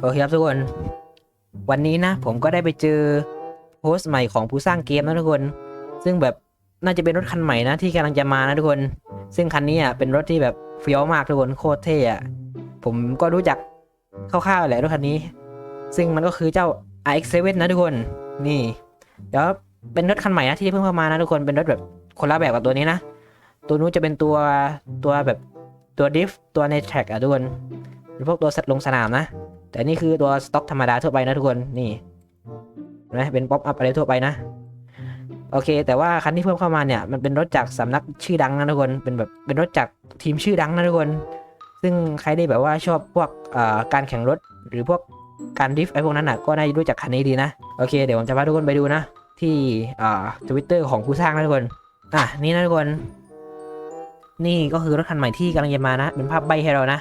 โอเคครับทุกคน วันนี้นะ ผมก็ได้ไปเจอโพสต์ใหม่ของผู้สร้างเกมนะทุกคน ซึ่งแบบน่าจะเป็นรถคันใหม่นะที่กำลังจะมานะทุกคน ซึ่งคันนี้อะเป็นรถที่แบบเฟี้ยวมากทุกคนโคตรเท่อะผมก็รู้จักคร่าวๆแหละรถคันนี้ ซึ่งมันก็คือเจ้า RX7 นะทุกคน นี่เดี๋ยวเป็นรถคันใหม่นะที่เพิ่งเข้ามานะทุกคนเป็นรถแบบคนละแบบกับตัวนี้นะ ตัวนู้นจะเป็นตัวตัวแบบตัวดิฟตัวในแทร็กอะทุกคนเป็นพวกตัวสัตว์ลงสนามนะ แต่นี่คือตัวสต็อกธรรมดาทั่วไปนะทุกคนนี่นะเป็นป๊อปอัพอะไรทั่วไปนะ โอเค แต่ว่าคันที่เพิ่มเข้ามาเนี่ยมันเป็นรถจากสำนักชื่อดังนะทุกคนเป็นแบบเป็นรถจากทีมชื่อดังนะทุกคน ซึ่งใครได้แบบว่าชอบพวกการแข่งรถหรือพวกการดริฟต์ไอพวกนั้นน่ะก็น่าจะรู้จักคันนี้ดีนะโอเคเดี๋ยวผมจะพาทุกคนไปดูนะ ที่ทวิตเตอร์ของผู้สร้างนะทุกคนอะนี่นะทุกคน นี่ก็คือรถคันใหม่ที่กำลังจะมานะ เป็นภาพใบให้เรานะ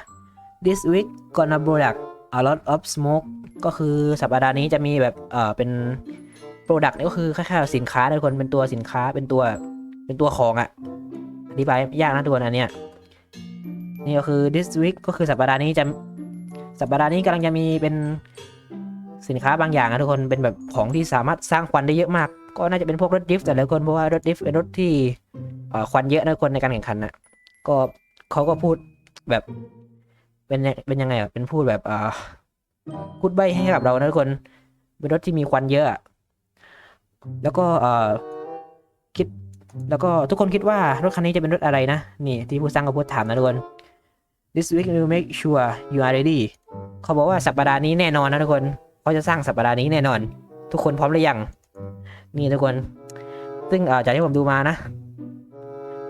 this week gonna product a lot of smoke ก็คือสัปดาห์นี้จะมีแบบเออเป็น product นี่ก็คือคล้ายๆสินค้าทุกคนเป็นตัวสินค้าเป็นตัวเป็นตัวของอะอธิบายยากนะทุกคนอันเนี้ยนี่ก็คือ this week ก็คือสัปดาห์นี้จะสัปดาห์นี้กำลังจะมีเป็นสินค้าบางอย่างนะทุกคนเป็นแบบของที่สามารถสร้างควันได้เยอะมาก ก็น่าจะเป็นพวกรถดิฟต์แต่ละคนเพราะว่ารถดิฟต์เป็นรถที่ควันเยอะนะทุกคนในการแข่งขันนะก็เขาก็พูดแบบ เป็นเป็นยังไงอะเป็นพูดแบบอ่าพูดใบให้กับเรานะทุกคนเป็นรถที่มีควันเยอะ แล้วก็เอ่อคิด แล้วก็ทุกคนคิดว่ารถคันนี้จะเป็นรถอะไรนะ นี่ที่ผู้สร้างก็พูดถามนะทุกคน this week will make sure you are ready เขาบอกว่าสัปดาห์นี้แน่นอนนะทุกคนเขาจะสร้างสัปดาห์นี้แน่นอน ทุกคนพร้อมหรือยัง นี่ทุกคน ซึ่งเอ่อจากที่ผมดูมานะ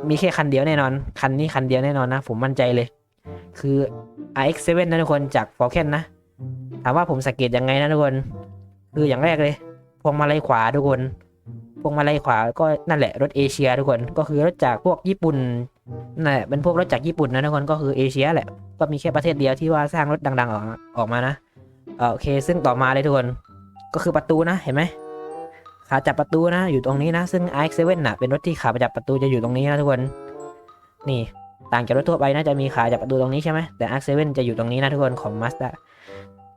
มีแค่คันเดียวแน่นอน คันนี้คันเดียวแน่นอนนะ ผมมั่นใจเลย คือ RX7 นะทุกคนจาก Falcon นะ ถามว่าผมสังเกตยังไงนะทุกคน คืออย่างแรกเลย พวงมาลัยขวาทุกคน พวงมาลัยขวาก็นั่นแหละรถเอเชียทุกคน ก็คือรถจากพวกญี่ปุ่นนั่นแหละเป็นพวกรถจากญี่ปุ่นนะทุกคน ก็คือเอเชียแหละ ก็มีแค่ประเทศเดียวที่ว่าสร้างรถดัง ๆ ออกมาออกมานะเออโอเค ซึ่งต่อมาเลยทุกคน ก็คือประตูนะ เห็นไหมขาจับประตูนะ อยู่ตรงนี้นะ ซึ่ง RX7 น่ะ เป็นรถที่ขาจับประตูจะอยู่ตรงนี้นะทุกคน นี่ ต่างจากรถทั่วไปน่าจะมีขาจับประตูตรงนี้ใช่ไหมแต่ RX7 จะอยู่ตรงนี้นะทุกคนของ Mazda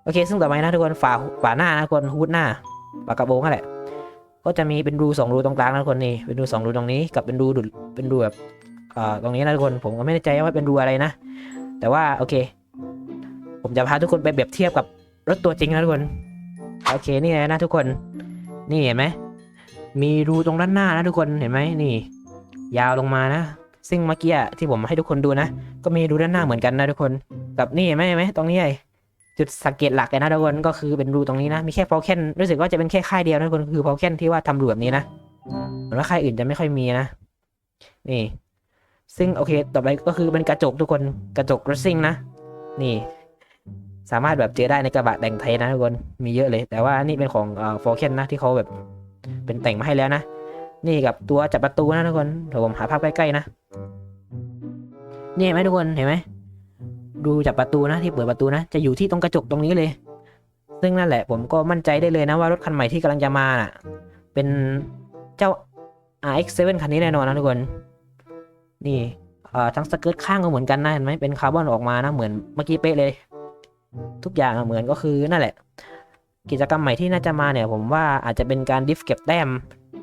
โอเค ซึ่งต่อไปนะทุกคนฝาฝาหน้านะทุกคนฮูดหน้าปากกระโปรงนั่นแหละก็จะมีเป็นรูสองรูตรงกลางนะทุกคนนี่เป็นรูสองรูตรงนี้กับเป็นรูดุดเป็นรูแบบอ่าตรงนี้นะทุกคนผมก็ไม่แน่ใจว่าเป็นรูอะไรนะ แต่ว่าโอเค ผมจะพาทุกคนไปเปรียบเทียบกับรถตัวจริงนะทุกคนโอเคนี่เลยนะทุกคนนี่เห็นไหมมีรูตรงด้านหน้านะทุกคนเห็นไหมนี่ ยาวลงมานะ ซึ่งเมื่อกี้ที่ผมให้ทุกคนดูนะ ก็มีรูด้านหน้าเหมือนกันนะทุกคน กับนี่เห็นไหมเห็นไหมตรงนี้ไอ้จุดสังเกตหลักเลยนะทุกคนก็คือเป็นรูตรงนี้นะ มีแค่พอลเคนรู้สึกว่าจะเป็นแค่ค่ายเดียวนะทุกคนคือพอลเคนที่ว่าทำรูแบบนี้นะเหมือนว่าค่ายอื่นจะไม่ค่อยมีนะ นี่ ซึ่งโอเคต่อไปก็คือเป็นกระจกทุกคนกระจกรถซิ่งนะ นี่ สามารถแบบเจอได้ในกระบะแต่งไทยนะทุกคนมีเยอะเลย แต่ว่านี่เป็นของเอ่อฟอร์เคนนะที่เขาแบบเป็นแต่งมาให้แล้วนะ นี่กับตัวจับประตูนะทุกคนเดี๋ยวผมหาภาพใกล้ๆนะนี่เห็นไหมทุกคนเห็นไหมดูจับประตูนะที่เปิดประตูนะ จะอยู่ที่ตรงกระจกตรงนี้เลย ซึ่งนั่นแหละผมก็มั่นใจได้เลยนะว่ารถคันใหม่ที่กำลังจะมาน่ะ เป็นเจ้า RX7 คันนี้แน่นอนนะทุกคน นี่ทั้งสเกิร์ตข้างก็เหมือนกันนะเห็นไหมเป็นคาร์บอนออกมานะเหมือนเมื่อกี้เป๊ะเลย ทุกอย่างเหมือนก็คือนั่นแหละ กิจกรรมใหม่ที่น่าจะมาเนี่ย ผมว่าอาจจะเป็นการดิฟเก็บแต้ม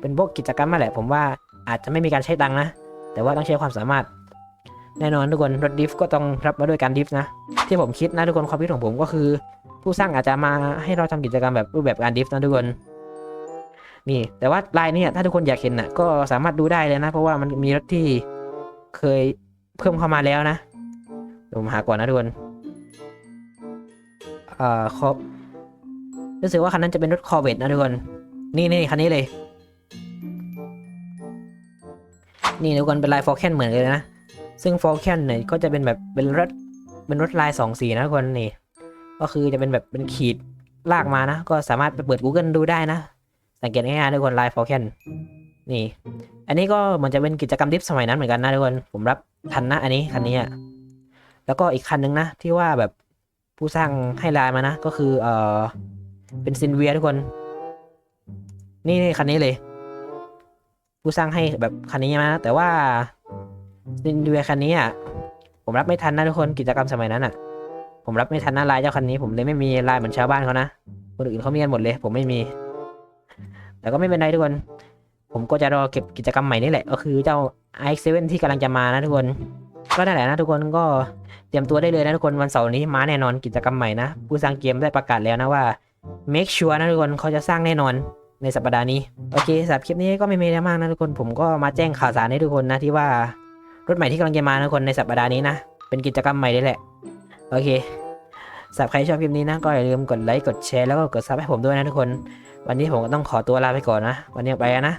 เป็นพวกกิจกรรมนั่นแหละ ผมว่าอาจจะไม่มีการใช้ตังนะ แต่ว่าต้องใช้ความสามารถ แน่นอนทุกคนรถดิฟก็ต้องรับมาด้วยการดิฟนะ ที่ผมคิดนะทุกคนความคิดของผมก็คือ ผู้สร้างอาจจะมาให้เราทำกิจกรรมแบบรูปแบบการดิฟนะทุกคนนี่แต่ว่าลายเนี้ถ้าทุกคนอยากเห็นน่ะก็สามารถดูได้เลยนะ เพราะว่ามันมีรถที่เคยเพิ่มเข้ามาแล้วนะเดี๋ยวผมหาก่อนนะทุกคนเอ่อคอรู้สึกว่าคันนั้นจะเป็นรถคอร์เวตนะทุกคน นี่นี่คันนี้เลย นี่ทุกคนเป็นลายฟอร์แคนเหมือนกันเลยนะ ซึ่งฟอร์แคนเนี่ยก็จะเป็นแบบเป็นรถเป็นรถลายสองสีนะทุกคนนี่ก็คือจะเป็นแบบเป็นขีดลากมานะ ก็สามารถไปเปิด Google ดูได้นะ สังเกตง่ายๆทุกคนลายฟอร์แคนนี่ อันนี้ก็เหมือนจะเป็นกิจกรรมดิฟสมัยนั้นเหมือนกันนะทุกคนผมรับทันนะอันนี้คันนี้อะแล้วก็อีกคันนึงนะ ที่ว่าแบบผู้สร้างให้ลายมานะ ก็คือเออเป็นซินเวียทุกคน นี่นี่คันนี้เลย ผู้สร้างให้แบบคันนี้มานะแต่ว่าซินเวียคันนี้อะผมรับไม่ทันนะทุกคนกิจกรรมสมัยนั้นอะ ผมรับไม่ทันนะลายเจ้าคันนี้ ผมเลยไม่มีลายเหมือนชาวบ้านเขานะคนอื่นเขามีกันหมดเลย ผมไม่มี แต่ก็ไม่เป็นไรทุกคน ผมก็จะรอเก็บกิจกรรมใหม่นี่แหละ ก็คือเจ้า iX7 ที่กำลังจะมานะทุกคน ก็นั่นแหละนะทุกคนก็เตรียมตัวได้เลยนะทุกคนวันเสาร์นี้มาแน่นอนกิจกรรมใหม่นะผู้สร้างเกมได้ประกาศแล้วนะว่า make sure นะทุกคนเขาจะสร้างแน่นอน ในสัปดาห์นี้ โอเคสำหรับคลิปนี้ก็ไม่มีอะไรมากนะทุกคน ผมก็มาแจ้งข่าวสารให้ทุกคนนะที่ว่ารถใหม่ที่กำลังจะมานะทุกคนในสัปดาห์นี้นะ เป็นกิจกรรมใหม่เลยแหละ โอเคสำหรับใครชอบคลิปนี้นะก็อย่าลืมกดไลค์กดแชร์แล้วก็กดซับให้ผมด้วยนะทุกคน วันนี้ผมก็ต้องขอตัวลาไปก่อนนะ วันนี้ไปนะ